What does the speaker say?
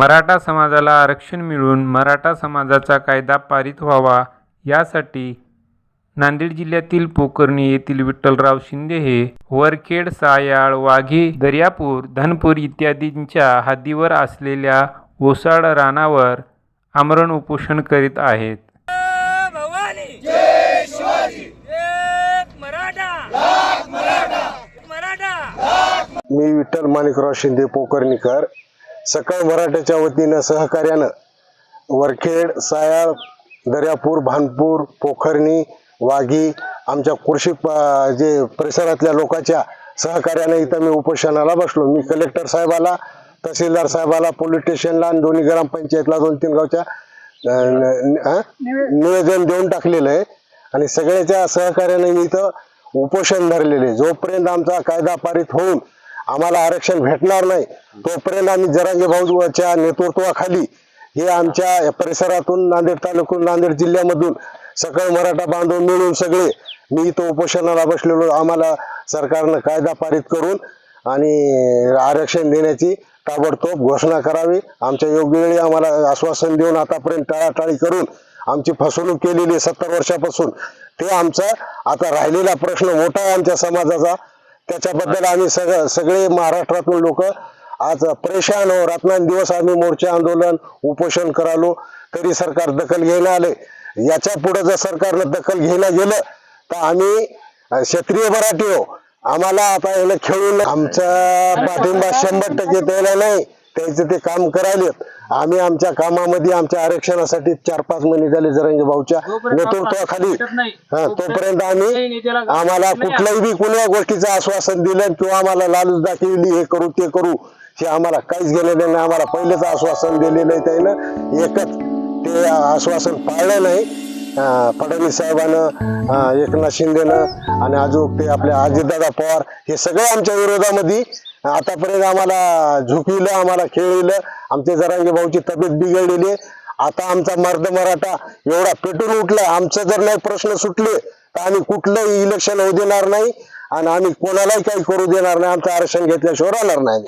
मराठा समाजाला आरक्षण मिळून मराठा समाजाचा कायदा पारित व्हावा यासाठी नांदेड जिल्ह्यातील पोखर्णी येथील विठ्ठलराव शिंदे हे वरखेड सायाळ वाघी दर्यापूर धनपूर इत्यादींच्या हद्दीवर असलेल्या ओसाड रानावर आमरण उपोषण करीत आहेत. भवानी! जय शिवाजी! एक मराठा! लाख मराठा! मराठा! मी विठ्ठल माणिकराव शिंदे पोकर्णीकर. सकाळ मराठ्याच्या वतीनं सहकार्यानं वरखेड सायाळ दर्यापूर भानपूर पोखरणी वाघी आमच्या कृषी जे परिसरातल्या लोकांच्या सहकार्यानं इथं मी उपोषणाला बसलो. मी कलेक्टर साहेबाला तहसीलदार साहेबाला पोलीस स्टेशनला आणि दोन्ही ग्रामपंचायतला दोन तीन गावच्या निवेदन देऊन टाकलेलं आहे. आणि सगळ्याच्या सहकार्याने मी इथं उपोषण धरलेले जोपर्यंत आमचा कायदा पारित होऊन आम्हाला आरक्षण भेटणार नाही. तोपर्यंत आम्ही जरांगे भाऊच्या नेतृत्वाखाली हे आमच्या या परिसरातून नांदेड तालुक्यातून नांदेड जिल्ह्यामधून सकळ मराठा बांधव मिळून सगळे मी इथं उपोषणाला बसलेलो. आम्हाला सरकारनं कायदा पारित करून आणि आरक्षण देण्याची ताबडतोब घोषणा करावी. आमच्या योग्य वेळी आम्हाला आश्वासन देऊन आतापर्यंत टाळाटाळी करून आमची फसवणूक केलेली सत्तर वर्षापासून. ते आमचा आता राहिलेला प्रश्न मोठा आहे आमच्या समाजाचा. त्याच्याबद्दल आम्ही सगळं सगळे महाराष्ट्रातून लोक आज परेशान हो रात्रंदिवस आम्ही मोर्चा आंदोलन उपोषण करालो तरी सरकार दखल घ्यायला आले. याच्यापुढे जर सरकारनं दखल घ्यायला गेलं तर आम्ही क्षेत्रीय क्षत्रिय मराठी हो आम्हाला आता याला खेळून आमचा पाठिंबा शंभर टक्के द्यायला नाही. त्यांचं ते काम करायलेत. आम्ही आमच्या कामामध्ये आमच्या आरक्षणासाठी चार पाच महिने झाले जरंगे भाऊच्या. नेतृत्वाखाली हा तोपर्यंत आम्ही आम्हाला कुठल्याही बी कुण्या गोष्टीचं आश्वासन दिलं किंवा आम्हाला लालूच दाखवली हे करू ते करू हे आम्हाला काहीच गेलेलं नाही आम्हाला पहिलेच आश्वासन दिलेलं आहे त्यानं. एकच ते आश्वासन पाळलं नाही. फडणवीस साहेबानं एकनाथ शिंदेनं आणि अजून ते आपले अजितदादा पवार हे सगळे आमच्या विरोधामध्ये आतापर्यंत आम्हाला झुकविलं आम्हाला खेळविलं. आमचे जरांगे भाऊची तब्येत बिघडलेली आता आमचा मर्द मराठा एवढा पेटून उठला आमचं जर नाही प्रश्न सुटले तर आम्ही कुठलंही इलेक्शन होऊ देणार नाही. आणि आम्ही कोणालाही काही करू देणार नाही. आमचं आरक्षण घेतल्याशिवाय राहणार नाही.